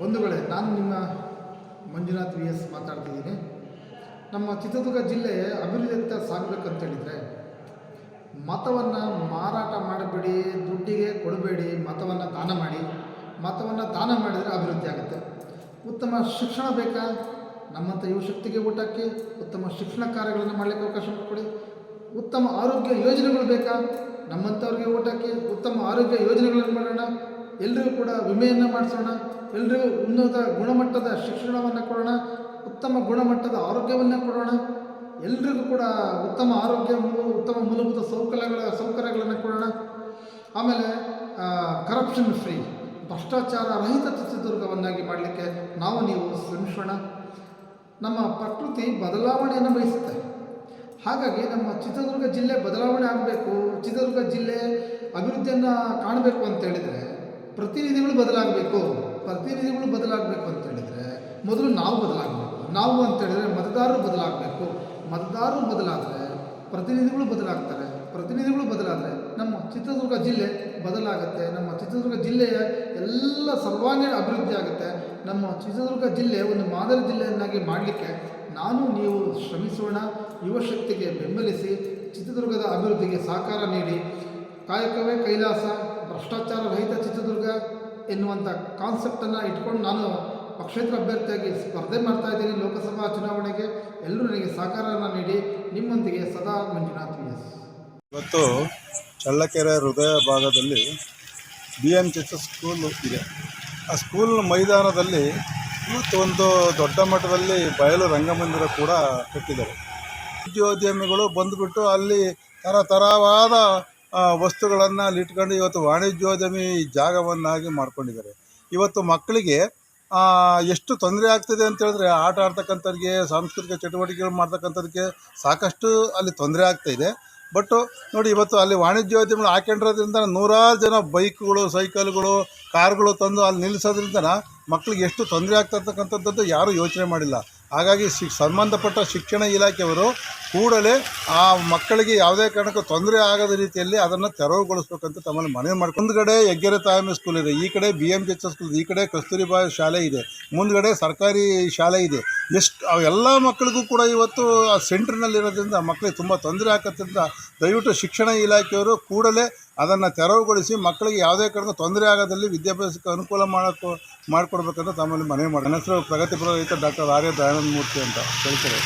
ಬಂಧುಗಳೇ, ನಾನು ನಿಮ್ಮ ಮಂಜುನಾಥ್ ವಿ ಎಸ್ ಮಾತಾಡ್ತಿದ್ದೀನಿ. ನಮ್ಮ ಚಿತ್ರದುರ್ಗ ಜಿಲ್ಲೆ ಅಭಿವೃದ್ಧಿಯತ್ತ ಸಾಗಬೇಕಂತೇಳಿದರೆ ಮತವನ್ನು ಮಾರಾಟ ಮಾಡಬೇಡಿ, ದುಡ್ಡಿಗೆ ಕೊಡಬೇಡಿ, ಮತವನ್ನು ದಾನ ಮಾಡಿ, ಮತವನ್ನು ದಾನ ಮಾಡಿದರೆ ಅಭಿವೃದ್ಧಿ ಆಗುತ್ತೆ. ಉತ್ತಮ ಶಿಕ್ಷಣ ಬೇಕಾ? ನಮ್ಮಂಥ ಯುವಶಕ್ತಿಗೆ ಊಟಕ್ಕೆ ಉತ್ತಮ ಶಿಕ್ಷಣ ಕಾರ್ಯಗಳನ್ನು ಮಾಡಲಿಕ್ಕೆ ಅವಕಾಶ ಮಾಡಿಕೊಡಿ ಉತ್ತಮ ಆರೋಗ್ಯ ಯೋಜನೆಗಳು ಬೇಕಾ? ನಮ್ಮಂಥವ್ರಿಗೆ ಊಟಕ್ಕೆ ಉತ್ತಮ ಆರೋಗ್ಯ ಯೋಜನೆಗಳನ್ನು ಮಾಡೋಣ. ಎಲ್ರಿಗೂ ಕೂಡ ವಿಮೆಯನ್ನು ಮಾಡಿಸೋಣ ಎಲ್ಲರಿಗೂ ಉನ್ನತ ಗುಣಮಟ್ಟದ ಶಿಕ್ಷಣವನ್ನು ಕೊಡೋಣ, ಉತ್ತಮ ಗುಣಮಟ್ಟದ ಆರೋಗ್ಯವನ್ನು ಕೊಡೋಣ. ಎಲ್ರಿಗೂ ಕೂಡ ಉತ್ತಮ ಆರೋಗ್ಯ ಉತ್ತಮ ಮೂಲಭೂತ ಸೌಕರ್ಯಗಳ, ಸೌಕರ್ಯಗಳನ್ನು ಕೊಡೋಣ. ಆಮೇಲೆ ಕರಪ್ಷನ್ ಫ್ರೀ ಭ್ರಷ್ಟಾಚಾರ ರಹಿತ ಚಿತ್ರದುರ್ಗವನ್ನಾಗಿ ಮಾಡಲಿಕ್ಕೆ ನಾವು ನೀವು ಶ್ರಮಿಸೋಣ. ನಮ್ಮ ಪ್ರಕೃತಿ ಬದಲಾವಣೆಯನ್ನು ಬಯಸುತ್ತೆ. ಹಾಗಾಗಿ ನಮ್ಮ ಚಿತ್ರದುರ್ಗ ಜಿಲ್ಲೆ ಬದಲಾವಣೆ ಆಗಬೇಕು, ಚಿತ್ರದುರ್ಗ ಜಿಲ್ಲೆ ಅಭಿವೃದ್ಧಿಯನ್ನು ಕಾಣಬೇಕು ಅಂತ ಹೇಳಿದರೆ ಪ್ರತಿನಿಧಿಗಳು ಬದಲಾಗಬೇಕು. ಪ್ರತಿನಿಧಿಗಳು ಬದಲಾಗಬೇಕು ಅಂತ ಹೇಳಿದರೆ ಮೊದಲು ನಾವು ಬದಲಾಗಬೇಕು. ನಾವು ಅಂತ ಹೇಳಿದರೆ ಮತದಾರರು ಬದಲಾಗಬೇಕು. ಮತದಾರರು ಬದಲಾದರೆ ಪ್ರತಿನಿಧಿಗಳು ಬದಲಾಗ್ತಾರೆ. ಪ್ರತಿನಿಧಿಗಳು ಬದಲಾದರೆ ನಮ್ಮ ಚಿತ್ರದುರ್ಗ ಜಿಲ್ಲೆ ಬದಲಾಗುತ್ತೆ. ನಮ್ಮ ಚಿತ್ರದುರ್ಗ ಜಿಲ್ಲೆಯ ಎಲ್ಲ ಸರ್ವಾಂಗೀಣ ಅಭಿವೃದ್ಧಿ ಆಗುತ್ತೆ. ನಮ್ಮ ಚಿತ್ರದುರ್ಗ ಜಿಲ್ಲೆ ಒಂದು ಮಾದರಿ ಜಿಲ್ಲೆಯನ್ನಾಗಿ ಮಾಡಲಿಕ್ಕೆ ನಾನು, ನೀವು ಶ್ರಮಿಸೋಣ. ಯುವಶಕ್ತಿಗೆ ಬೆಂಬಲಿಸಿ ಚಿತ್ರದುರ್ಗದ ಅಭಿವೃದ್ಧಿಗೆ ಸಹಕಾರ ನೀಡಿ. ಕಾಯಕವೇ ಕೈಲಾಸ. ಭ್ರಷ್ಟಾಚಾರ ರಹಿತ ಎನ್ನುವಂಥ ಕಾನ್ಸೆಪ್ಟನ್ನು ಇಟ್ಕೊಂಡು ನಾನು ಪಕ್ಷೇತರ ಅಭ್ಯರ್ಥಿಯಾಗಿ ಸ್ಪರ್ಧೆ ಮಾಡ್ತಾ ಇದ್ದೀನಿ ಲೋಕಸಭಾ ಚುನಾವಣೆಗೆ. ಎಲ್ಲರೂ ನನಗೆ ಸಹಕಾರವನ್ನು ನೀಡಿ. ನಿಮ್ಮೊಂದಿಗೆ ಸದಾ ಮಂಜುನಾಥ್ ಎಸ್ ಇವತ್ತು ಚಳ್ಳಕೆರೆ ಹೃದಯ ಭಾಗದಲ್ಲಿ ಬಿ ಎಂ ಎಸ್ ಸ್ಕೂಲು ಇದೆ. ಆ ಸ್ಕೂಲ್ ಮೈದಾನದಲ್ಲಿ ಇವತ್ತು ಒಂದು ದೊಡ್ಡ ಮಟ್ಟದಲ್ಲಿ ಬಯಲು ರಂಗಮಂದಿರ ಕೂಡ ಕಟ್ಟಿದ್ದಾರೆ. ವಾಣಿಜ್ಯೋದ್ಯಮಿಗಳು ಬಂದುಬಿಟ್ಟು ಅಲ್ಲಿ ಥರ ಥರವಾದ ವಸ್ತುಗಳನ್ನು ಅಲ್ಲಿ ಇಟ್ಕೊಂಡು ಇವತ್ತು ವಾಣಿಜ್ಯೋದ್ಯಮಿ ಜಾಗವನ್ನಾಗಿ ಮಾಡ್ಕೊಂಡಿದ್ದಾರೆ. ಇವತ್ತು ಮಕ್ಕಳಿಗೆ ಎಷ್ಟು ತೊಂದರೆ ಆಗ್ತಿದೆ ಅಂತ ಹೇಳಿದ್ರೆ ಆಟ ಆಡ್ತಕ್ಕಂಥವ್ರಿಗೆ, ಸಾಂಸ್ಕೃತಿಕ ಚಟುವಟಿಕೆಗಳು ಮಾಡ್ತಕ್ಕಂಥದಕ್ಕೆ ಸಾಕಷ್ಟು ಅಲ್ಲಿ ತೊಂದರೆ ಆಗ್ತಾ ಇದೆ. ಬಟ್ ನೋಡಿ ಇವತ್ತು ಅಲ್ಲಿ ವಾಣಿಜ್ಯೋದ್ಯಮಗಳು ಹಾಕೊಂಡಿರೋದ್ರಿಂದ ನೂರಾರು ಜನ ಬೈಕ್ಗಳು, ಸೈಕಲ್ಗಳು, ಕಾರ್ಗಳು ತಂದು ಅಲ್ಲಿ ನಿಲ್ಲಿಸೋದ್ರಿಂದ ಮಕ್ಕಳಿಗೆ ಎಷ್ಟು ತೊಂದರೆ ಆಗ್ತಾ ಇರ್ತಕ್ಕಂಥದ್ದು ಯಾರೂ ಯೋಚನೆ ಮಾಡಿಲ್ಲ. ಹಾಗಾಗಿ ಶಿ ಸಂಬಂಧಪಟ್ಟ ಶಿಕ್ಷಣ ಇಲಾಖೆಯವರು ಕೂಡಲೇ ಆ ಮಕ್ಕಳಿಗೆ ಯಾವುದೇ ಕಾರಣಕ್ಕೂ ತೊಂದರೆ ಆಗದ ರೀತಿಯಲ್ಲಿ ಅದನ್ನು ತೆರವುಗೊಳಿಸ್ಬೇಕಂತ ತಮ್ಮಲ್ಲಿ ಮನವಿ ಮಾಡಿ ಮುಂದ್ಗಡೆ ಹೆಗ್ಗೆರೆ ತಾಯಮ್ಮ ಸ್ಕೂಲ್ ಇದೆ, ಈ ಕಡೆ ಬಿ ಎಂ ಸ್ಕೂಲ್ ಈ ಕಡೆ ಕಸ್ತೂರಿಬಾ ಶಾಲೆ ಇದೆ, ಮುಂದ್ಗಡೆ ಸರ್ಕಾರಿ ಶಾಲೆ ಇದೆ. ಎಷ್ಟು ಎಲ್ಲ ಮಕ್ಕಳಿಗೂ ಕೂಡ ಇವತ್ತು ಆ ಸೆಂಟ್ರ್ನಲ್ಲಿರೋದ್ರಿಂದ ಮಕ್ಕಳಿಗೆ ತುಂಬ ತೊಂದರೆ ಆಗತ್ತಂತ ದಯವಿಟ್ಟು ಶಿಕ್ಷಣ ಇಲಾಖೆಯವರು ಕೂಡಲೇ ಅದನ್ನು ತೆರವುಗೊಳಿಸಿ ಮಕ್ಕಳಿಗೆ ಯಾವುದೇ ಕಾರಣಕ್ಕೂ ತೊಂದರೆ ಆಗದಲ್ಲಿ ವಿದ್ಯಾಭ್ಯಾಸಕ್ಕೆ ಅನುಕೂಲ ಮಾಡೋಕ್ಕೂ ಮಾಡಿಕೊಡ್ಬೇಕಂತ ತಮ್ಮಲ್ಲಿ ಮನವಿ ಮಾಡಿ ಹೆಸರು ಪ್ರಗತಿಪರ ರೈತ ಡಾಕ್ಟರ್ ಆರ್ಯ ದಯಾನಂದ ಮೂರ್ತಿ ಅಂತ ಹೇಳ್ತಾರೆ.